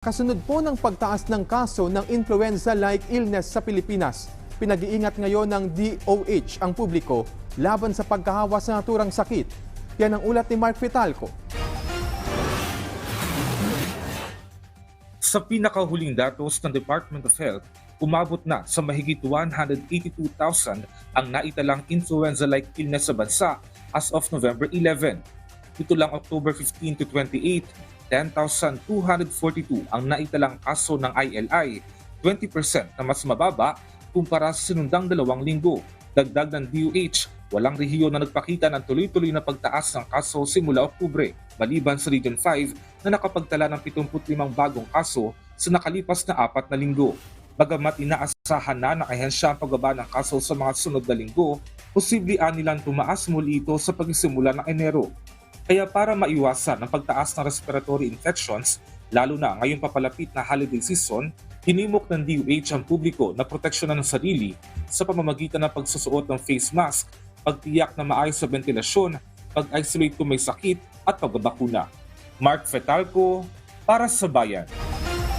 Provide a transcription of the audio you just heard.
Kasunod po ng pagtaas ng kaso ng influenza-like illness sa Pilipinas, pinag-iingat ngayon ng DOH ang publiko laban sa pagkahawa sa naturang sakit. Yan ang ulat ni Mark Vitalco. Sa pinakahuling datos ng Department of Health, umabot na sa mahigit 182,000 ang naitalang influenza-like illness sa bansa as of November 11. Ito lang October 15 to 28, 10,242 ang naitalang kaso ng ILI, 20% na mas mababa kumpara sa sinundang dalawang linggo. Dagdag ng DOH, walang rehiyon na nagpakita ng tuloy-tuloy na pagtaas ng kaso simula Oktubre, maliban sa Region 5 na nakapagtala ng 75 bagong kaso sa nakalipas na apat na linggo. Bagamat inaasahan na ng ahensya ang pagbaba ng kaso sa mga sunod na linggo, posible nilang tumaas muli ito sa pagsisimula ng Enero. Kaya para maiwasan ang pagtaas ng respiratory infections, lalo na ngayong papalapit na holiday season, hinimok ng DOH ang publiko na proteksyonan ng sarili sa pamamagitan ng pagsusuot ng face mask, pagtiyak na maayos sa ventilasyon, pag-isolate kung may sakit at pagbabakuna. Mark Fetalco, para sa Bayan.